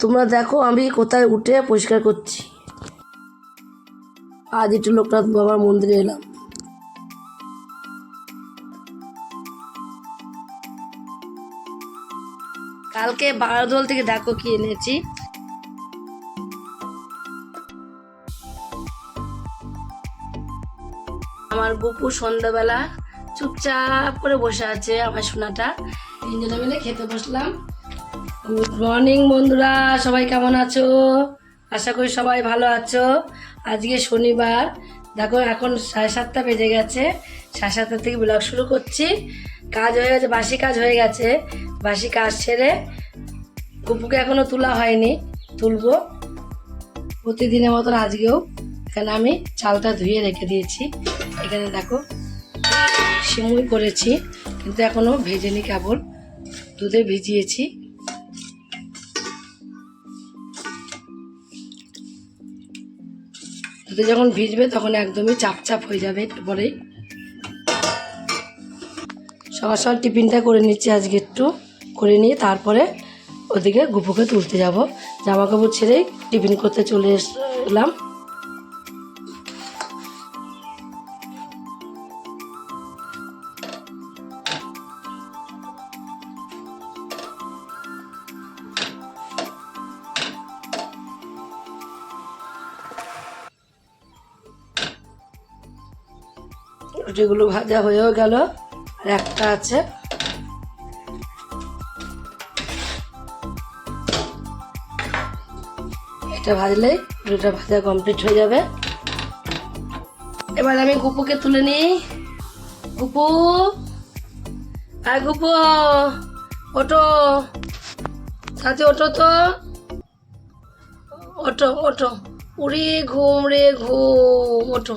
তোমরা দেখো, আমি কোথায় উঠে পরিষ্কার করছি। আজ একটু লোকনাথ বাবার মন্দিরে এলাম। কালকে বারোদল থেকে দেখো কি এনেছি। আমার গুপু সন্ধ্যাবেলা চুপচাপ করে বসে আছে আমার সোনাটা। তিনজনে মিলে খেতে বসলাম। গুড মর্নিং বন্ধুরা। সবাই কেমন আছো? আশা করি সবাই ভালো আছো। আজকে শনিবার। দেখো, এখন সাড়ে সাতটা বেজে গেছে। সাড়ে সাতটা থেকে ব্লগ শুরু করছি। কাজ হয়ে গেছে, বাসি কাজ হয়ে গেছে। বাসি কাজ সেরে গুপুকে এখনও তোলা হয়নি। তুলবো। প্রতিদিনের মতন আজকেও। এখানে আমি চালটা ধুয়ে রেখে দিয়েছি। এখানে দেখো সিমুই করেছি। কিন্তু এখনও ভেজেনি কেবল। দুধে ভিজিয়েছি। দুধে যখন ভিজবে তখন একদমই চাপ চাপ হয়ে যাবে একটু পরেই। সকাল সকাল টিফিনটা করে নিচ্ছি আজকে একটু। করে নিয়ে তারপরে ওদিকে গুপুকে তুলতে যাব। জামা কাপড় ছেড়েই টিফিন করতে চলে এলাম রুটিগুলো ভাজা হয়েও গেল। আর একটা আছে। এটা ভাজলেই রুটিটা ভাজা কমপ্লিট হয়ে যাবে। এবার আমি গুপুকে তুলে নিই। গুপু! আর গুপু! ওটো সাথে ওটো তো। ওটো ওটো উড়ি ঘুম রে ঘুম। ওটো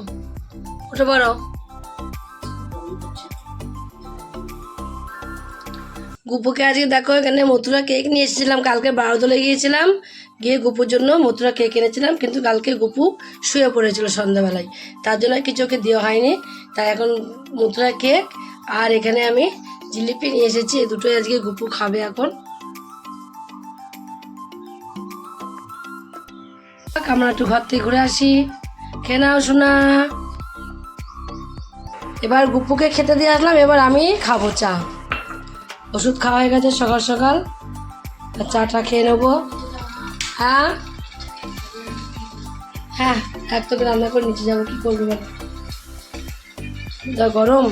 ওটো পারো গুপুকে আজকে দেখো, এখানে মথুরা কেক নিয়ে এসেছিলাম। কালকে বারোদলে গিয়েছিলাম। গিয়ে গুপুর জন্য মথুরা কেক এনেছিলাম, কিন্তু কালকে গুপু শুয়ে পড়েছিল সন্ধ্যাবেলায়। তার জন্য কিছু ওকে দেওয়া হয়নি। তাই এখন মথুরা কেক আর এখানে আমি জিলিপি নিয়ে এসেছি। এই দুটোই আজকে গুপু খাবে এখন। আমরা একটু ঘর থেকে ঘুরে আসি। খেয়ে নাও শোনা এবার গুপুকে খেতে দিয়ে আসলাম, এবার আমি খাব চা। ওষুধ খাওয়া হয়ে গেছে সকাল সকাল। চাটা খেয়ে নেব। হ্যাঁ? হ্যাঁ এক তোকে রান্না করে নিচে যাব, কী করবি যা গরম।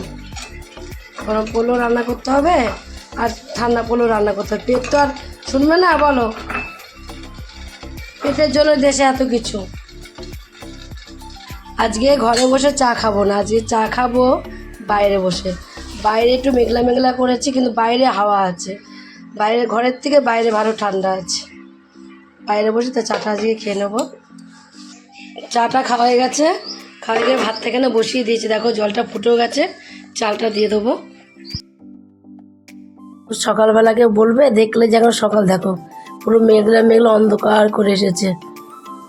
গরম পড়লেও রান্না করতে হবে আর ঠান্ডা পড়লেও রান্না করতে হবে। পেট তো আর শুনবে না, বলো। পেটের জন্য দেশে এত কিছু। আজকে ঘরে বসে চা খাব না, আজকে চা খাব বাইরে বসে। বাইরে একটু মেঘলা মেঘলা করেছি, কিন্তু বাইরে হাওয়া আছে। বাইরে, ঘরের থেকে বাইরে ভালো ঠান্ডা আছে। বাইরে বসে তো চাটা আজকে খেয়ে নেব। চাটা খাওয়া হয়ে গেছে। খাওয়া গিয়ে ভাত এখানে বসিয়ে দিয়েছি। দেখো, জলটা ফুটেও গেছে, চালটা দিয়ে দেবো। সকালবেলা কেউ বলবে, দেখলে যখন সকাল। দেখো, পুরো মেঘলা মেঘলা অন্ধকার করে এসেছে।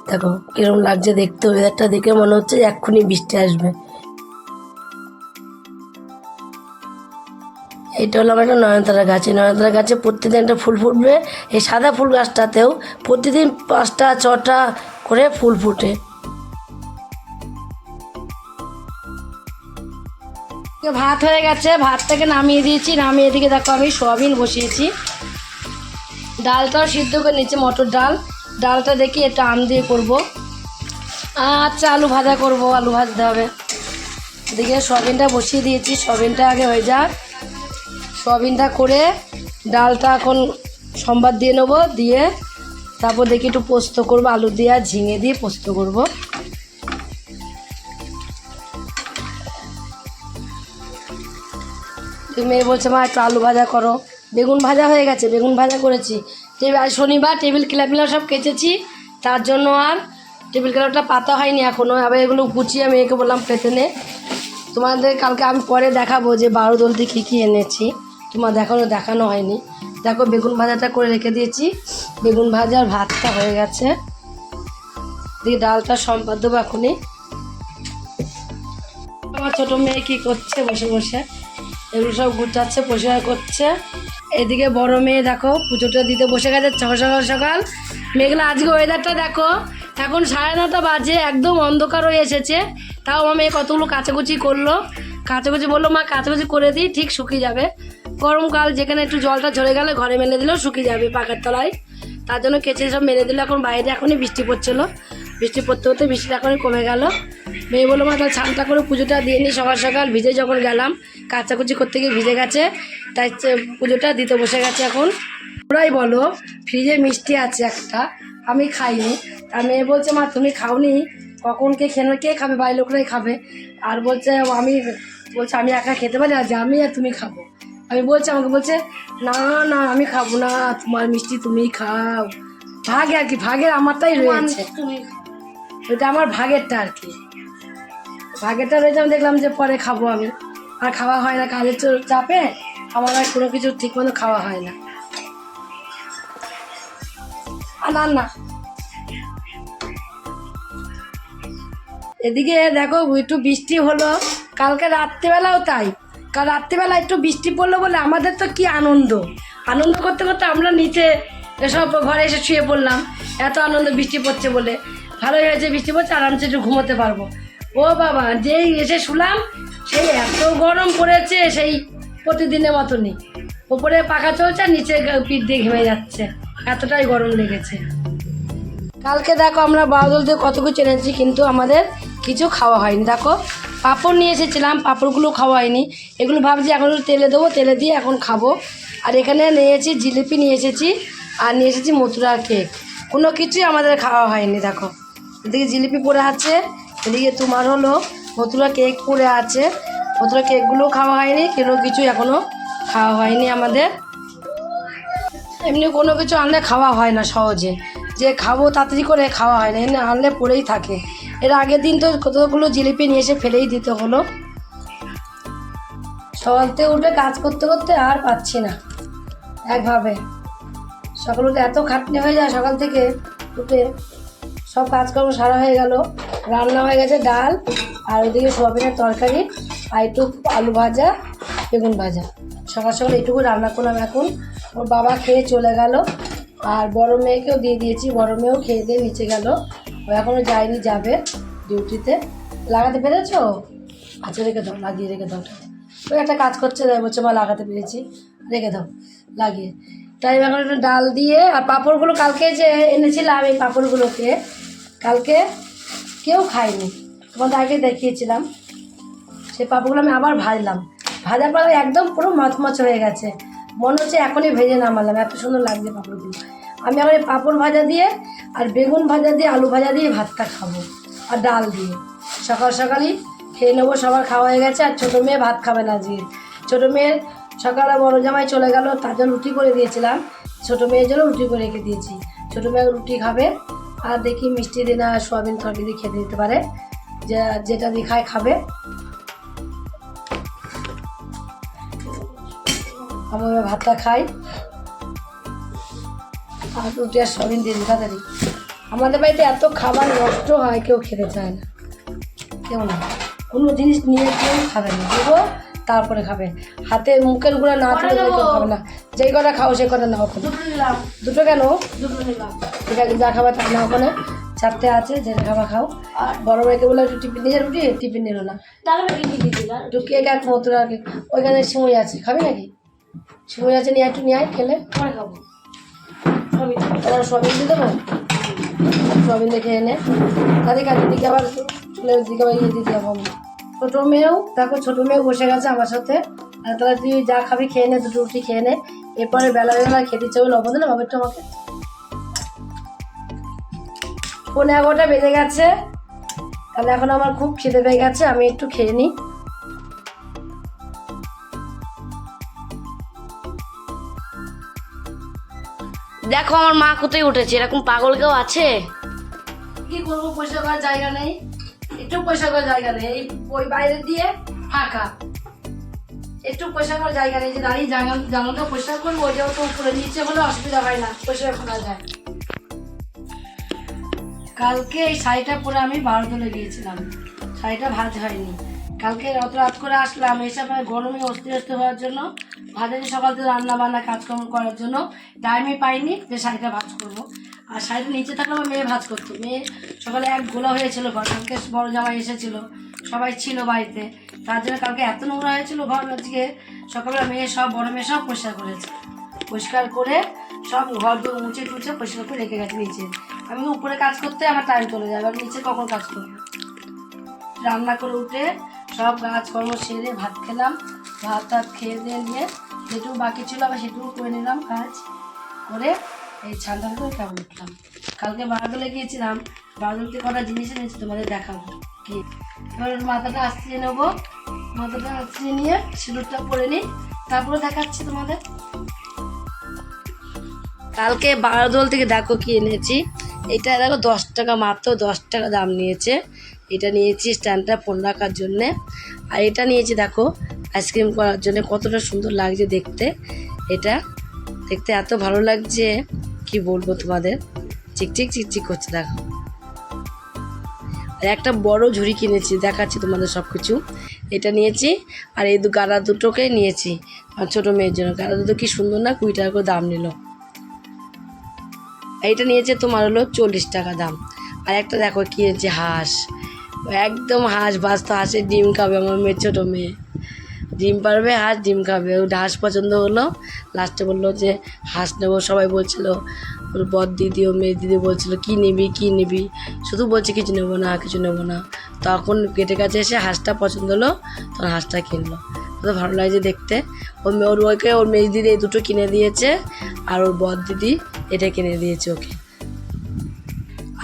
দেখো, কিরম লাগছে দেখতে। ওয়েদারটা দেখে মনে হচ্ছে এক্ষুনি বৃষ্টি আসবে। এটা হলো আমার একটা নয়নতারা গাছ। এই নয়নতারা গাছে প্রতিদিন একটা ফুল ফুটবে। এই সাদা ফুল গাছটাতেও প্রতিদিন পাঁচটা, ছটা করে ফুল ফুটে। ভাত হয়ে গেছে। ভাতটাকে নামিয়ে দিয়েছি। নামিয়ে দিকে দেখো আমি সোয়াবিন বসিয়েছি। ডালটাও সিদ্ধ করে নিচ্ছি মটর ডাল। ডালটা দেখি একটু আম দিয়ে করব। আচ্ছা আলু ভাজা করব। আলু ভাজতে হবে। এদিকে সোয়াবিনটা বসিয়ে দিয়েছি। সোয়াবিনটা আগে হয়ে যাক। সয়াবিনটা করে ডালটা এখন সম্বাদ দিয়ে নেব, দিয়ে তারপর দেখি একটু পোস্ত করব, আলু দিয়ে আর ঝিঙে দিয়ে পোস্ত করব। মেয়ে বলছে, মা, একটু আলু ভাজা করো। বেগুন ভাজা হয়ে গেছে, বেগুন ভাজা করেছি। টেবিল আর শনিবার টেবিল ক্লাবিলা সব কেচেছি, তার জন্য আর টেবিল ক্লাবটা পাতা হয়নি এখনও আবার এগুলো গুছিয়ে মেয়েকে বললাম, পেতে নে। তোমাদের কালকে আমি পরে দেখাবো যে বারো দলতে কী কী এনেছি। তোমার দেখানো দেখানো হয়নি। দেখো, বেগুন ভাজাটা করে রেখে দিয়েছি। বেগুন ভাজার ভাতটা হয়ে গেছে। দিয়ে ডালটা সম্পাদ দেবো এখনই আমার ছোটো মেয়ে কী করছে? বসে বসে। এগুলো সব গুটাচ্ছে, পরিষ্কার করছে। এদিকে বড় মেয়ে দেখো, পুজোটা দিতে বসে গেছে সকাল সকাল মেঘলা, আজকে ওয়েদারটা দেখো। এখন সাড়ে নটা বাজে, একদম অন্ধকার হয়ে এসেছে। তাও আমার মেয়ে কতগুলো কাচাকুচি করল। কাচাকুচি বলল, মা, কাচাকুচি করে দিই, ঠিক শুকিয়ে যাবে। গরমকাল যেখানে একটু জলটা ঝরে গেলে, ঘরে মেলে দিলেও শুকিয়ে যাবে পাকার তলায়। তার জন্য কেচে সব মেরে দিল, এখন বাইরে এখনই বৃষ্টি পড়ছিল বৃষ্টি পড়তে পড়তে বৃষ্টিটা এখনই কমে গেল। মেয়ে বলল, মা, তাহলে ছানটা করে পুজোটা দিয়ে নিই সকাল সকাল ভিজে যখন গেলাম, কাচাকুচি করতে গিয়ে ভিজে গেছে, তাই পুজোটা দিতে বসে গেছে এখন। ওরাই বলো, ফ্রিজে মিষ্টি আছে একটা, আমি খাইনি। আর মেয়ে বলছে, মা, তুমি খাওনি? কখন কে খেলো, কে খাবে? বাড়ির লোকরাই খাবে। আর বলছে, আমি বলছে, আমি একা খেতে পারি আজ আমি আর তুমি খাব। আমি বলছি আমাকে বলছে না না আমি খাব না তোমার মিষ্টি তুমি খাও। ভাগে আর কি ভাগের আমারটাই রয়েছে। ওটা আমার ভাগেরটা আর কি। ভাগেরটা রয়েছে আমি দেখলাম যে পরে খাব আমি। আর খাওয়া হয় না কাজের চাপে আমার আর কোনো কিছু ঠিক মতো খাওয়া হয় না। না না। এদিকে দেখো একটু বৃষ্টি হলো। কালকে রাত্রিবেলাও তাই। কাল রাত্রিবেলা একটু বৃষ্টি পড়ল বলে আমাদের তো কি আনন্দ। আনন্দ করতে করতে আমরা নিচে সব ঘরে এসে শুয়ে পড়লাম। এত আনন্দ বৃষ্টি পড়ছে বলে। ভালোই হয়েছে বৃষ্টি পড়ছে, আরামসে একটু ঘুমোতে পারব। ও বাবা, যেই এসে শুলাম, সেই এত গরম পড়েছে সেই প্রতিদিনের মতনই। ওপরে পাখা চলছে, আর নিচে পিঠ দিয়ে ঘেমে যাচ্ছে। এতটাই গরম লেগেছে। কালকে দেখো আমরা বাদল দিয়ে কত কিছু এনেছি কিন্তু আমাদের কিছু খাওয়া হয়নি। দেখো পাঁপড় নিয়ে এসেছিলাম, পাঁপড়গুলো খাওয়া হয়নি এগুলো ভাবছি এখন তেলে দেবো, তেলে দিয়ে এখন খাব। আর এখানে নিয়েছি জিলিপি নিয়ে এসেছি, আর নিয়ে এসেছি মথুরার কেক কোনো কিছুই আমাদের খাওয়া হয়নি, দেখো। এদিকে জিলিপি পড়ে আছে, এদিকে তোমার হলো মথুরা কেক পড়ে আছে। মথুরা কেকগুলো খাওয়া হয়নি, কোনো কিছু এখনও খাওয়া হয়নি আমাদের। এমনি কোনো কিছু আনলে খাওয়া হয় না সহজে। যে খাব তাড়াতাড়ি করে খাওয়া হয় না, এমনি আনলে পড়েই থাকে। এর আগের দিন তো কতগুলো জিলিপি নিয়ে এসে ফেলেই দিতে হলো। সকালতে উঠে কাজ করতে করতে আর পাচ্ছি না, একভাবে। সকাল উঠে এত খাটনি হয়ে যায় সকাল থেকে, উঠে সব কাজকর্ম সারা হয়ে গেল। রান্না হয়ে গেছে ডাল, আর ওইদিকে সোয়াবিনের তরকারি আর একটু আলু ভাজা, বেগুন ভাজা। সকাল সকাল এটুকু রান্না করলাম এখন। ওর বাবা খেয়ে চলে গেল, আর বড় মেয়েকেও দিয়ে দিয়েছি, বড় মেয়েও খেয়ে দিয়ে নিচে গেল। ও এখনও যায়নি, যাবে ডিউটিতে লাগাতে পেরেছ? আচ্ছা রেখে দাও, লাগিয়ে রেখে দাও। ওই একটা কাজ করছে বলছে, মা, লাগাতে পেরেছি। রেখে দাও, লাগিয়ে। তাই এখন একটু ডাল দিয়ে, আর পাঁপড়গুলো কালকে যে এনেছিলাম, এই পাঁপড়গুলোকে, কালকে কেউ খায়নি। তোমাদের আগে দেখিয়েছিলাম। সেই পাঁপড়গুলো আমি আবার ভাজলাম। ভাজার পরে একদম পুরো মচমচ হয়ে গেছে। মনে হচ্ছে এখনই ভেজে নামালাম, এত সুন্দর লাগছে পাঁপড়গুলো। আমি এখন এই পাঁপড় ভাজা দিয়ে আর বেগুন ভাজা দিয়ে, আলু ভাজা দিয়ে ভাতটা খাব আর ডাল দিয়ে। সকাল সকালই খেয়ে নেব, সবার খাওয়া হয়ে গেছে আর ছোটো মেয়ে ভাত খাবে না আজকে। ছোটো মেয়ের সকালে বড় জামাই চলে গেল, তার জন্য রুটি করে দিয়েছিলাম। ছোটো মেয়ের জন্য রুটি করে রেখে দিয়েছি। ছোটো মেয়ে রুটি খাবে আর দেখি মিষ্টি দিন আর সোয়াবিন তরকারি দিয়ে খেতে দিতে পারে, যে, যেটা দিয়ে খায় খাবে। আমি ভাতটা খাই। আর রুটি আর সোয়াবিন দিয়ে দিই, তাড়াতাড়ি। আমাদের বাড়িতে এত খাবার নষ্ট হয় কেউ খেতে চায় না। কেউ না। কোনো জিনিস নিয়ে কেউ খাবে না। দেবো তারপরে খাবে। হাতে মুখের গুঁড়া না তুলে কেউ খাবে না। যেই কটা খাও সেই কটা নাও ওখানে। দুটো কেন? ঠিক আছে যা খাবার তা না ওখানে। চারটে আছে যে খাবার খাও। আর বড় মেয়েকে বলে একটু টিফিন নিজের রুটি টিফিন নিল না। একটু কেক এক মতো আর ওইখানে সিমুই আছে। খাবি নাকি? সিমুই আছে নিয়ে একটু নিয়ে খেলে। পরে খাব। সবই দিয়ে দেবো? সবিন দেখে এনে তাদের কাজের দিকে আবার চুলের দিকে আবার ইয়ে দিতে যাব ছোটো মেয়েও, দেখো ছোটো মেয়েও বসে গেছে আমার সাথে। আর তাহলে তুই যা খাবি খেয়ে নে, দুটো রুটি খেয়ে নে। এরপরে বেলা বেলা খেতে ইচ্ছে হলে লবণ দিলাম একটু আমাকে। পনেরো এগারোটা বেজে গেছে। তাহলে এখন আমার খুব খিদে পেয়ে গেছে, আমি একটু খেয়ে নিই। দেখো আমার মা কোথায় উঠেছে, এরকম পাগল কেউ আছে? কি করব, পয়সা করার জায়গা নেই। একটু পয়সা করার জায়গা নেই ওই বাইরে দিয়ে ফাঁকা। একটু পয়সা করার জায়গা নেই, যে দাঁড়িয়ে জানাটা পয়সা করব ওটাও তো উপরে নিচে হলে অসুবিধা হয় না পয়সা করা যায়। কালকে এই শাড়িটা পরে আমি বারোতলে গিয়েছিলাম, শাড়িটা ভাজ হয়নি। কালকে অত রাত করে আসলাম, এসে আবার গরমে অস্থির অস্থির হওয়ার জন্য ভাজা সকাল থেকে রান্না বান্না কাজকর্ম করার জন্য টাইমই পাইনি যে শাড়িটা ভাজ করব। আর শাড়িটা নিচে থাকলে আমার মেয়ে ভাজ করতো। মেয়ে সকালে এক গোলা হয়েছিল ঘর, কালকে বড় জামাই এসেছিল, সবাই ছিল বাড়িতে। তার জন্য কালকে এত নোংরা হয়েছিল ঘর, আজকে সকালবেলা মেয়ে সব, বড় মেয়ে সব পরিষ্কার করেছে। পরিষ্কার করে সব ঘর দৌড় মুছে টুচে পরিষ্কার করে রেখে গেছে নিচে। আমি উপরে কাজ করতে আমার টাইম চলে যাবে আমি নিচে কখন কাজ করব? রান্না করে উঠে সব কাজকর্ম সেরে ভাত খেলাম। ভাত টাত খেয়ে দিয়ে নিয়ে যেটুকু বাকি ছিল আবার সেটুকু করে নিলাম কাজ করে। এই ছানটা করে কেমন উঠলাম কালকে বারাদলে গিয়েছিলাম বারাদলতে কটা জিনিস এনেছি তোমাদের দেখাবো। কি? এবার মাথাটা আসতে নেব। মাথাটা আসতে নিয়ে সিঁদুরটা পরে নিই, তারপরে দেখাচ্ছি তোমাদের। কালকে বারোদল থেকে দেখো কি এনেছি। এটা দেখো দশ টাকা মাত্র, দশ টাকা দাম নিয়েছে। এটা নিয়েছি স্ট্যান্ডটা ফোন রাখার জন্যে। আর এটা নিয়েছি, দেখো, আইসক্রিম করার জন্য কতটা সুন্দর লাগছে দেখতে। এটা দেখতে এত ভালো লাগছে, কি বলব তোমাদের? চিকচিক চিকচিক করছে, দেখো। আর একটা বড় ঝুড়ি কিনেছি, দেখাচ্ছি তোমাদের সব কিছু এটা নিয়েছি, আর এই দু গাড়া দুটোকে নিয়েছি আর ছোটো মেয়ের জন্য। গাড়া দুটো কি সুন্দর না, কুড়ি টাকা করে দাম নিল। এটা নিয়েছে তোমার হলো চল্লিশ টাকা দাম। আর একটা দেখো কি হয়েছে হাঁস। একদম হাঁস বাস তো হাঁসের ডিম খাবে আমার মেয়ে, ছোটো মেয়ে। ডিম পারবে, হাঁস ডিম খাবে। ওটা হাঁস পছন্দ হলো লাস্টে বলল যে, হাঁস নেব, সবাই বলছিল। ওর বর দিদি ও মেয়ে দিদি বলছিল, কী নিবি কী নিবি? শুধু বলছে, কিছু নেব না, কিছু নেব না। তখন গেটের কাছে এসে হাঁসটা পছন্দ হলো, তখন হাঁসটা কিনলো। তো ভালো লাগছে দেখতে। ওর মেয়ে ওর ওকে, ওর মেয়ে দিদি এই দুটো কিনে দিয়েছে, আর ওর বর দিদি এটা কিনে দিয়েছে ওকে।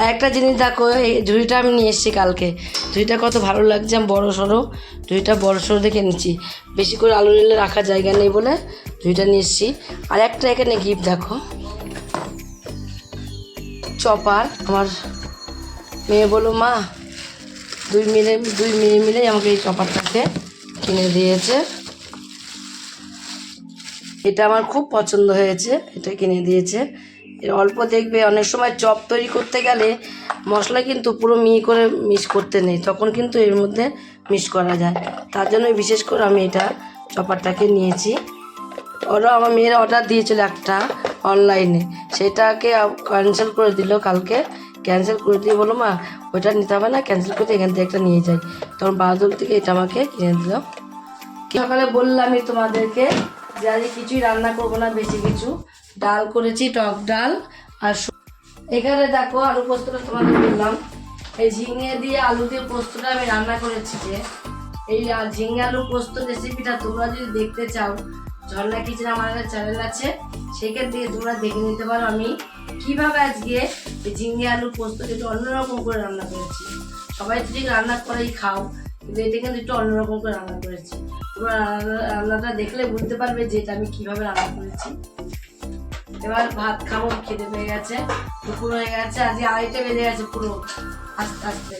আর একটা জিনিস দেখো, এই ঝুড়িটা আমি নিয়ে এসেছি কালকে। ঝুড়িটা কত ভালো লাগছে, আমি বড়ো সড়ো। ঝুড়িটা বড়ো সড়ো দেখে নিচ্ছি। বেশি করে আলু নিলে রাখার জায়গা নেই বলে ঝুড়িটা নিয়ে এসেছি। আর একটা এখানে গিফট দেখো। চপার, আমার মেয়ে বলো মা, দুই মিলে, দুই মেয়ে মিলে আমাকে এই চপারটাকে কিনে দিয়েছে। এটা আমার খুব পছন্দ হয়েছে, এটা কিনে দিয়েছে। অল্প দেখবে, অনেক সময় চপ তৈরি করতে গেলে মশলা কিন্তু পুরো মি করে মিক্স করতে নেই, তখন কিন্তু এর মধ্যে মিক্স করা যায়। তার জন্য বিশেষ করে আমি এটা চপারটাকে নিয়েছি। ওরা আমার মেয়েরা অর্ডার দিয়েছিল একটা অনলাইনে সেটাকে ক্যান্সেল করে দিল কালকে। ক্যান্সেল করে দিয়ে বলো মা, ওইটা নিতে হবে না ক্যান্সেল করতে এখান থেকে একটা নিয়ে যাই। তখন বাহাদুর থেকে এটা আমাকে কিনে দিল। সকালে বললামই তোমাদেরকে যে আজকে কিছুই রান্না করব না, বেশি কিছু। ডাল করেছি, টক ডাল আর এখানে দেখো আলু পোস্তটা তোমাদের বললাম। এই ঝিঙে দিয়ে আলু দিয়ে পোস্তটা আমি রান্না করেছি যে। এই ঝিঙে আলু পোস্ত রেসিপিটা তোমরা যদি দেখতে চাও, ঝর্ণা কিচেন আমার একটা চ্যানেল আছে, সেখান থেকে তোমরা দেখে নিতে পারো আমি কীভাবে আজকে এই ঝিঙে আলু পোস্ত একটু অন্যরকম করে রান্না করেছি। সবাই ঠিক রান্না করেই খাও, কিন্তু এটা কিন্তু একটু অন্যরকম করে রান্না করেছি। তোমরা রান্না- রান্নাটা দেখলে বুঝতে পারবে যে এটা আমি কীভাবে রান্না করেছি। এবার ভাত খাব খেতে পেয়ে গেছে, দুপুর হয়ে গেছে, আজকে আড়াইটে বেজে গেছে পুরো আস্তে আস্তে।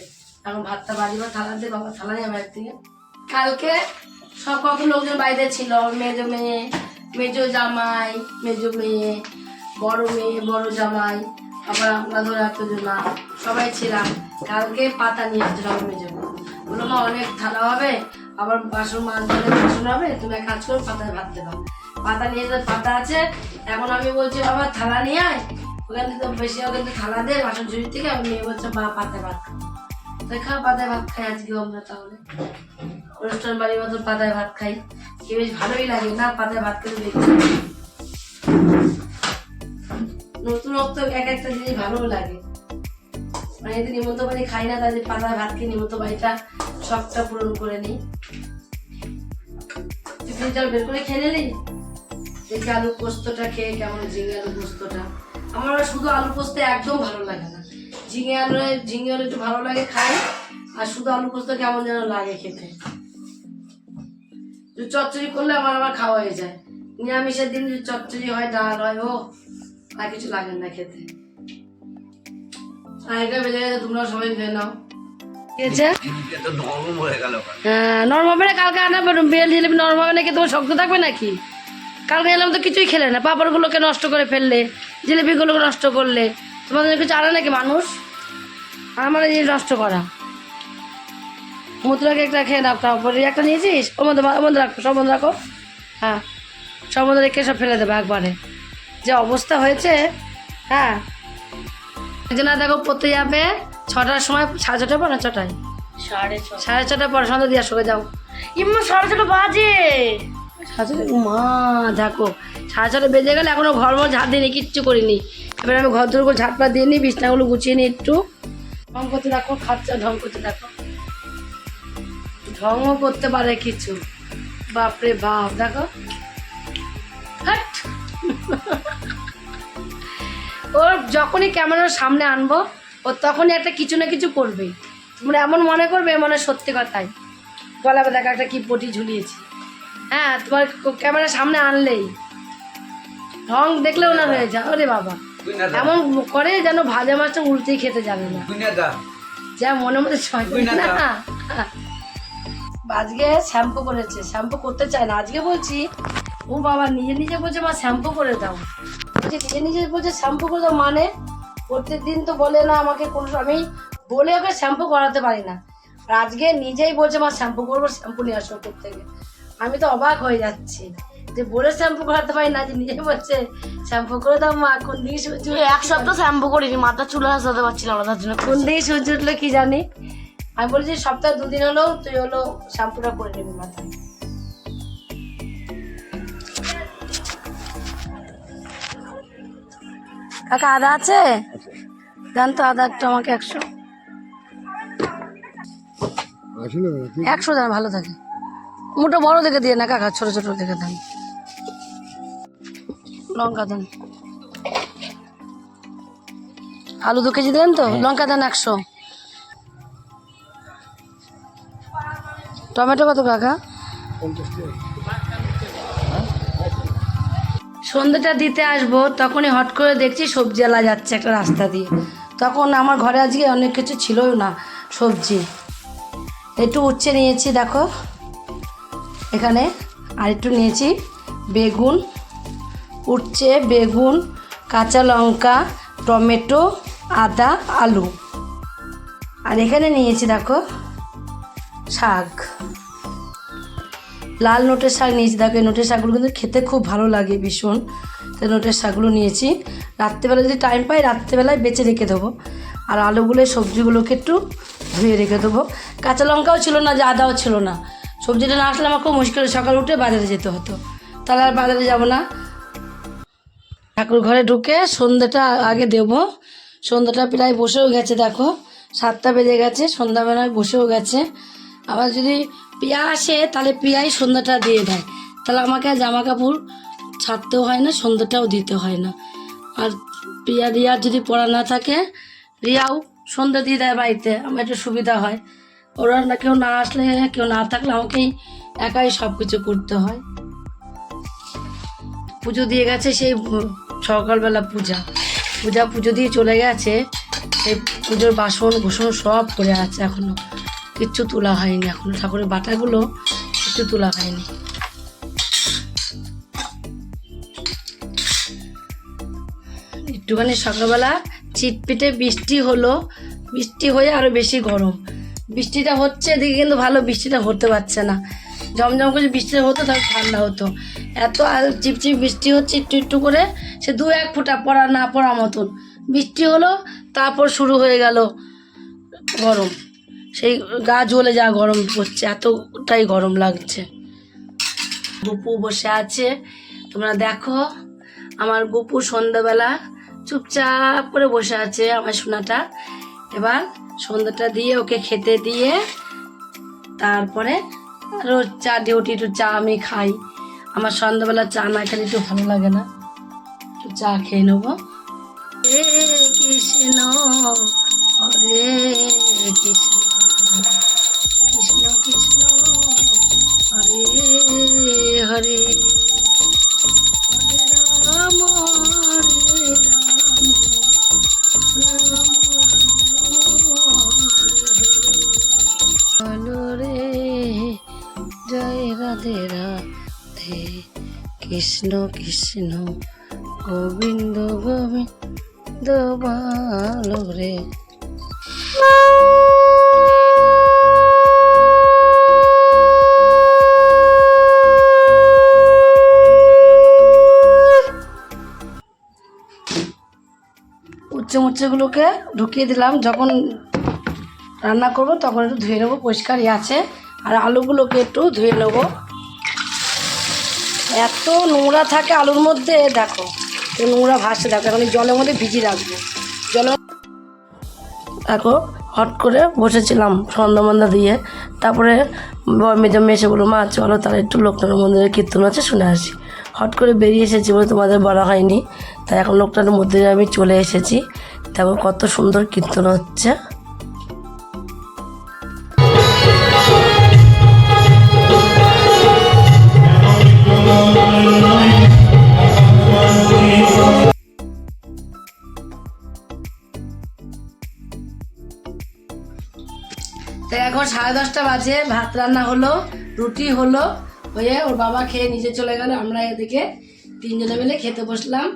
এখন ভাতটা বাড়িবার থালা দিয়ে বাবা থালা নেই বাড়ির থেকে। কালকে সব কত লোকজন বাড়িতে ছিল? মেজো মেয়ে, মেজো জামাই, মেজো মেয়ে, বড় মেয়ে, বড় জামাই, আবার আমরা ধরে এতজনা সবাই ছিলাম। কালকে পাতা নিয়ে আসছিল আমার মেজো। বলল, মা, অনেক থালা হবে, আবার বাসন মাছ ধরে বাসন হবে, তুমি এক কাজ করো, পাতায় ভাত দেবা। পাতা নিয়ে পাতা আছে, এখন আমি বলছি, বাবা, থালা নিয়ে আয়। ওখান থেকে বেশি ওখান থেকে থালা দে বাসন ঝুড়ি থেকে। আমি মেয়ে বলছে বা পাতায় ভাত খাও তাই খাও পাতায় ভাত খাই আজকে আমরা তাহলে। অনুষ্ঠান বাড়ির মতো পাতায় ভাত খাই। কি বেশ ভালোই লাগে। না পাতায় ভাত খেতে দেখতে নতুনত্ব এক একটা জিনিস ভালো লাগে। মানে এতে নিমন্ত বাড়ি খাই না তাদের পাতায় ভাত খেয়ে নিমন্ত বাড়িটা শখটা পূরণ করে নিই। তুই বের করে খেয়ে নিলি? দেখি আলু পোস্তটা খেয়ে কেমন ঝিঙে আলু পোস্তটা? আমার শুধু আলু পোস্ত একদম ভালো লাগে না। ঝিঙে আলু ঝিঙে আলু একটু ভালো লাগে খাই আর শুধু আলু পোস্ত কেমন যেন লাগে খেতে। চচ্চড়ি করলে আমার আবার খাওয়া হয়ে যায়। নিরামিষের দিন যদি চচ্চড়ি হয় ডাল হয় ও আর কিছু লাগে না খেতে। আরেকটা বেজে গেছে তোমরা সবাই খেয়ে নাও। নরম হয়ে কালকে আনা বেল জিলিপি নর্মাল মানে কি তোমার শক্ত থাকবে নাকি? কালকে এলাম তো কিছুই খেলে না। পাপড়গুলোকে নষ্ট করে ফেললে জিলিপিগুলোকে নষ্ট করলে। তোমাদের কিছু আনে নাকি মানুষ? আমার এই নষ্ট করা। মতুরাকে একটা খেয়ে নাও তারপরে একটা নিয়েছিস? ওর মধ্যে ওর মধ্যে রাখো সব রাখো। হ্যাঁ সব মধ্যে রেখে সব ফেলে দেবে একবারে। যে অবস্থা হয়েছে হ্যাঁ। না দেখো পড়তে যাবে ছটার সময় সাড়ে ছটায় পর না ছটায়? সাড়ে ছ সাড়ে ছটার পর সন্ধ্যা দিয়ে আসো যাও। ইম্মা সাড়ে ছটা বাজে। সাড়ে মা, দেখো। সাড়ে ছটা বেজে গেলে এখনও ঘর মর ঝাড় দিইনি, কিচ্ছু করিনি। এবার আমি ঘর দূর করে ঝাড়পা দিয়ে নিই বিছনাগুলো গুছিয়ে নিই একটু। ঢং করতে দেখো, খাচ্ছা, ঢং করতে দেখো। ঢংও করতে পারে কিছু। বাপরে বাপ, দেখো। হাট। ওর যখনই ক্যামেরার সামনে আনব, ও তখনই একটা কিছু না কিছু করবে। তোমরা এমন মনে করবে মানে সত্যি কথাই। গলা দেখা একটা কি পটি ঝুলিয়েছি। হ্যাঁ তোমার ক্যামেরার সামনে আনলেই। ঢং দেখলে ওনার হয়ে যায়। ওরে বাবা। এমন করে যেন ভাজা মাছটা উল্টেই খেতে যাবে না। যা মনে তুই না আজকে শ্যাম্পু করেছে। শ্যাম্পু করতে চায় না। আজকে বলছি ও বাবা নিজে নিজে বলছে মা শ্যাম্পু করে দাও। বলছে নিজে নিজে বলছে শ্যাম্পু করে দাও মানে? প্রত্যেক দিন তো বলে না আমাকে কোনো আমি বলে ওকে শ্যাম্পু করাতে পারি না। আর আজকে নিজেই বলছে মা শ্যাম্পু করব শ্যাম্পু নিয়ে আসো ওপর থেকে। আমি তো অবাক হয়ে যাচ্ছি যে বলে শ্যাম্পু করাতে পারি না যে নিজে বলছে শ্যাম্পু করে দাও মা কোন দিকে সূর্য তুই এক সপ্তাহ শ্যাম্পু করিনি মাথা চুলে হাসাতে পারছিলাম না তার জন্য। কোন দিকে সূর্য উঠল কি জানি? আমি বলছি সপ্তাহে দুদিন হলো তুই হলো শ্যাম্পুটা করে নিবি মাথায়। কাকা আদা আছে? দেন তো আদা একটু আমাকে একশো। একশো দেন ভালো থাকে। মোটা বড় দেখে দিয়ে না কাকা ছোট ছোট দেখে দেন। লঙ্কা দেন। আলু দু কেজি দেন তো? লঙ্কা দেন একশো। টমেটো কত কাকা? সন্ধ্যেটা দিতে আসব তখনই হট করে দেখছি সবজি আলা যাচ্ছে একটা রাস্তা দিয়ে। তখন আমার ঘরে আজকে অনেক কিছু ছিলও না সবজি। একটু উচ্ছে নিয়েছি দেখো। এখানে আর একটু নিয়েছি। বেগুন উঠছে বেগুন, কাঁচা লঙ্কা, টমেটো, আদা, আলু। আর এখানে নিয়েছি, দেখো, শাক। লাল নোটের শাক নিয়েছি, দেখো, এই নোটের শাকগুলো কিন্তু খেতে খুব ভালো লাগে ভীষণ। তো নোটের শাকগুলো নিয়েছি। রাত্রেবেলা যদি টাইম পাই, রাত্রেবেলায় বেছে রেখে দেবো। আর আলুগুলো, সবজিগুলোকে একটু ধুয়ে রেখে দেবো। কাঁচা লঙ্কাও ছিল না, যে আদাও ছিল না। সবজিটা না আসলে আমার খুব মুশকিল সকাল উঠে বাজারে যেতে হতো। তাহলে আর বাজারে যাব না। ঠাকুর ঘরে ঢুকে সন্ধ্যাটা আগে দেব। সন্ধ্যাটা প্রায় বসেও গেছে, দেখো। সাতটা বেজে গেছে, সন্ধ্যাবেলায় বসেও গেছে। আবার যদি পিয়া আসে, তাহলে পিয়াই সন্ধ্যাটা দিয়ে দেয়। তাহলে আমাকে জামা কাপড় ছাড়তেও হয় না, সন্ধ্যাটাও দিতে হয় না। আর পিয়া রিয়ার যদি পড়া না থাকে, রিয়াও সন্ধ্যা দিয়ে দেয় বাড়িতে। আমার একটু সুবিধা হয়। ওরা না, কেউ না আসলে, কেউ না থাকলে আমাকেই একাই সব কিছু করতে হয়। পুজো দিয়ে গেছে সেই সকালবেলা পূজা। পূজা, পুজো দিয়ে চলে গেছে, সেই পুজোর বাসন ভূষণ সব পড়ে আছে এখনও। কিচ্ছু তোলা হয়নি এখনও। ঠাকুরের বাটাগুলো কিচ্ছু তোলা হয়নি। একটুখানি সকালবেলা চিটপিটে বৃষ্টি হলো। বৃষ্টি হয়ে আরও বেশি গরম। বৃষ্টিটা হচ্ছে, এদিকে কিন্তু ভালো বৃষ্টিটা হতে পারছে না। জমজম করে বৃষ্টিটা হতো তাহলে ঠান্ডা হতো। এত আল- চিপচিপ বৃষ্টি হচ্ছে, একটু একটু করে সে দু এক ফোঁটা পড়া না পড়া মতন। বৃষ্টি হলো, তারপর শুরু হয়ে গেল গরম। সেই গা জ্বলে যা গরম পড়ছে, এতটাই গরম লাগছে। গুপু বসে আছে, তোমরা দেখো, আমার গুপু সন্ধ্যাবেলা চুপচাপ করে বসে আছে আমার সোনাটা। এবার সন্ধ্যাটা দিয়ে ওকে খেতে দিয়ে তারপরে রোজ চা ডিউটি একটু চা আমি খাই। আমার সন্ধ্যাবেলা চা না খেলে একটু ভালো লাগে না। একটু চা খেয়ে নেব। হে কৃষ্ণ, হরে কৃষ্ণ কৃষ্ণ কৃষ্ণ, হরে হরে। কৃষ্ণ গোবিন্দ গোবিন্দ বালো রে। উচ্চ মুচ্ছেগুলোকে ঢুকিয়ে দিলাম। যখন রান্না করব তখন একটু ধুয়ে নেব, পরিষ্কারই আছে। আর আলুগুলোকে একটু ধুয়ে নেব। এত নোংরা থাকে আলুর মধ্যে, দেখো নোংরা ভাসতে দেখো, এখন জলের মধ্যে ভিজিয়ে রাখব। জল দেখো, হট করে বসেছিলাম সন্ধ্যা মন্দা দিয়ে। তারপরে মেজে মেসে বলো মা, চলো তাহলে একটু লোকনাথ মন্দিরে কীর্তন আছে, শুনে আসি। হট করে বেরিয়ে এসেছি বলে তোমাদের বলা হয়নি। তাই এখন লোকনাথ মন্দিরে আমি চলে এসেছি। দেখো কত সুন্দর কীর্তন হচ্ছে। তো এখন সাড়ে দশটা বাজে, ভাত রান্না হলো, রুটি হলো, হয়ে ওর বাবা খেয়ে নিচে চলে গেল। আমরা এদিকে তিনজনে মিলে খেতে বসলাম।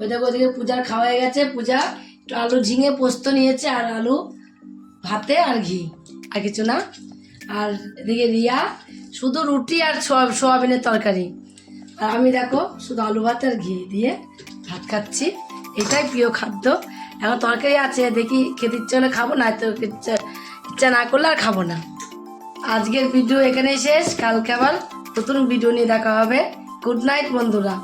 ওই দেখো ওদিকে পূজার খাওয়া হয়ে গেছে। পূজা একটু আলু ঝিঙে পোস্ত নিয়েছে, আর আলু ভাতে আর ঘি, আর কিছু না। আর এদিকে রিয়া, শুধু রুটি আর সোয়াবিনের তরকারি। আর আমি দেখো শুধু আলু ভাত আর ঘি দিয়ে ভাত খাচ্ছি। এটাই প্রিয় খাদ্য। এখন তরকারি আছে, দেখি খেতে ইচ্ছে হলে খাব না তো ইচ্ছা না করলে আর খাব না। আজকের ভিডিও এখানেই শেষ। কালকে আবার নতুন ভিডিও নিয়ে দেখা হবে। গুড নাইট বন্ধুরা।